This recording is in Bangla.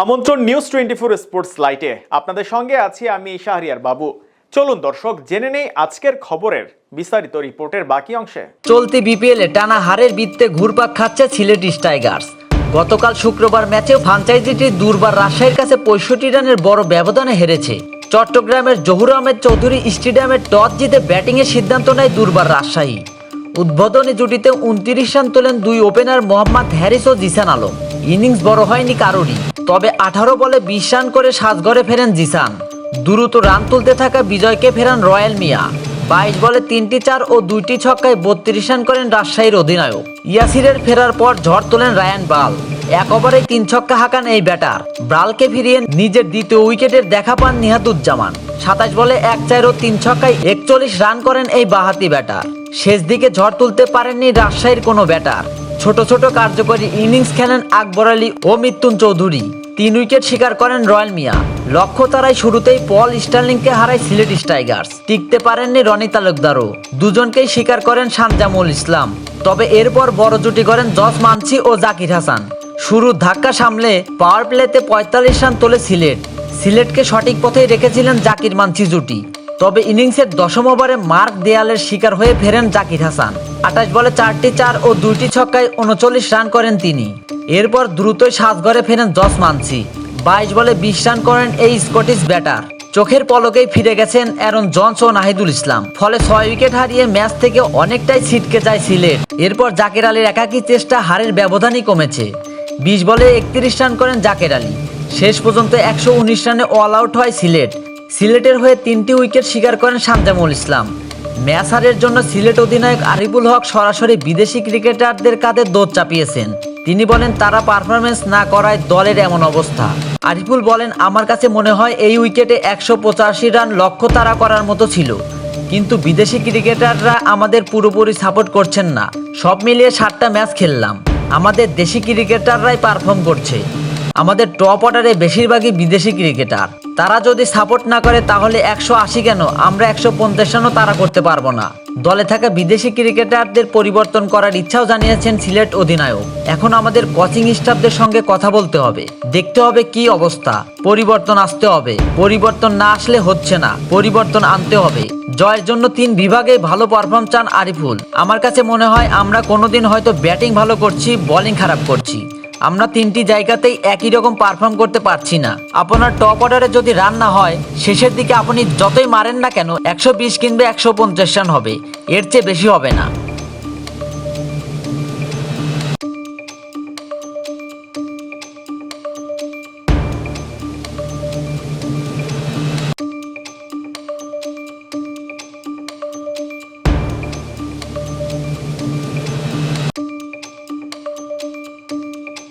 আমন্ত্রণ নিউজ টোয়েন্টি ফোর স্পোর্টস লাইটে আপনাদের সঙ্গে আছি আমি শাহরিয়ার বাবু। চলুন দর্শক, জেনে নেই আজকের খবরের বিস্তারিত রিপোর্টের বাকি অংশে। চলতি বিপিএলে টানা হারের বৃত্তে ঘুরপাক খাচ্ছে সিলেট টাইগার্স গতকাল শুক্রবার ম্যাচেও ফ্রাঞ্চাইজিটি দুর্বার রাজশাহীর কাছে পঁয়ষট্টি রানের বড় ব্যবধানে হেরেছে। চট্টগ্রামের জহুর আহমেদ চৌধুরী স্টেডিয়ামে টস জিতে ব্যাটিংয়ের সিদ্ধান্ত নেয় দুর্বার রাজশাহী। উদ্বোধনী জুটিতে উনত্রিশ রান তোলেন দুই ওপেনার মোহাম্মদ হ্যারিস ও জিসান আলম। ইনিংস বড় হয়নি কারোরই। তবে আঠারো বলে বিশ রান করে সাজঘরে ফেরেন জিসান। দ্রুত রান তুলতে থাকা বিজয়কে ফেরান রয়্যাল মিয়া। বাইশ বলে তিনটি চার ও দুইটি ছক্কায় বত্রিশ রান করেন রাজশাহীর অধিনায়ক। ইয়াসিরের ফেরার পর ঝড় তোলেন রায়ান বাল। এক ওভারে তিন ছক্কা হাঁকান এই ব্যাটার। ব্রালকে ফিরিয়ে নিজের দ্বিতীয় উইকেটের দেখা পান নিহাতুজ্জামান সাতাশ বলে এক চার ও তিন ছক্কায় একচল্লিশ রান করেন এই বাহাতি ব্যাটার। শেষ দিকে ঝড় তুলতে পারেননি রাজশাহীর কোনো ব্যাটার। ছোট ছোট কার্যকরী ইনিংস খেলেন আকবর আলী ও মিত্যুন চৌধুরী। তিন উইকেট শিকার করেন রয়্যাল মিয়া। লক্ষ্য তারাই শুরুতেই পল স্টার্লিংকে হারায় সিলেট টাইগার্স টিকতে পারেননি রনি তালুকদারও। দুজনকেই স্বীকার করেন শানজামুল ইসলাম। তবে এরপর বড় জুটি করেন জস মানসি ও জাকির হাসান। শুরুর ধাক্কা সামলে পাওয়ার প্লেতে পঁয়তাল্লিশ রান তোলে সিলেট। সিলেটকে সঠিক পথেই রেখেছিলেন জাকির মানসি জুটি। তবে ইনিংসের দশম ওভারে মার্ক দেয়ালের শিকার হয়ে ফেরেন জাকির হাসান। আঠাশ বলে চারটি চার ও দুইটি ছক্কায় উনচল্লিশ রান করেন তিনি। এরপর দ্রুতই সাজঘরে ফেরেন জস মানসি। বাইশ বলে বিশ রান করেন এই স্কটিশ ব্যাটার। চোখের পলকেই ফিরে গেছেন অ্যারন জনস ও নাহিদুল ইসলাম। ফলে ছয় উইকেট হারিয়ে ম্যাচ থেকে অনেকটাই ছিটকে যায় সিলেট। এরপর জাকের আলীর একাকী চেষ্টা হারের ব্যবধানই কমেছে। বিশ বলে একত্রিশ রান করেন জাকের আলী। শেষ পর্যন্ত একশো উনিশ রানে অল আউট হয় সিলেট। সিলেটের হয়ে তিনটি উইকেট শিকার করেন শামজামুল ইসলাম। ম্যাচ হারের জন্য সিলেট অধিনায়ক আরিফুল হক সরাসরি বিদেশি ক্রিকেটারদের কাঁধে দোষ চাপিয়েছেন। তিনি বলেন, তারা পারফরমেন্স না করায় দলের এমন অবস্থা। আরিফুল বলেন, আমার কাছে মনে হয় এই উইকেটে একশো পঁচাশি রান লক্ষ্য তারা করার মতো ছিল। কিন্তু বিদেশি ক্রিকেটাররা আমাদের পুরোপুরি সাপোর্ট করছেন না। সব মিলিয়ে সাতটা ম্যাচ খেললাম। আমাদের দেশি ক্রিকেটাররাই পারফর্ম করছে। আমাদের টপ অর্ডারে বেশিরভাগই বিদেশি ক্রিকেটার। তারা যদি সাপোর্ট না করে তাহলে একশো আশি কেন? আমরা একশো পঞ্চাশ রানও তারা করতে পারব না। দলে থাকা বিদেশি ক্রিকেটারদের পরিবর্তন করার ইচ্ছাও জানিয়েছেন সিলেট অধিনায়ক। এখন আমাদের কোচিং স্টাফদের সঙ্গে কথা বলতে হবে। দেখতে হবে কি অবস্থা। পরিবর্তন আসতে হবে। পরিবর্তন না আসলে হচ্ছে না। পরিবর্তন আনতে হবে। জয়ের জন্য তিন বিভাগে ভালো পারফর্ম চান আরিফুল। আমার কাছে মনে হয় আমরা কোনোদিন হয়তো ব্যাটিং ভালো করছি বোলিং খারাপ করছি। আমরা তিনটি জায়গাতেই একই রকম পারফর্ম করতে পারছি না। আপনার টপ অর্ডারে যদি রান্না হয়, শেষের দিকে আপনি যতই মারেন না কেন, একশো বিশ কিংবা একশো পঞ্চাশ রান হবে। এর চেয়ে বেশি হবে না।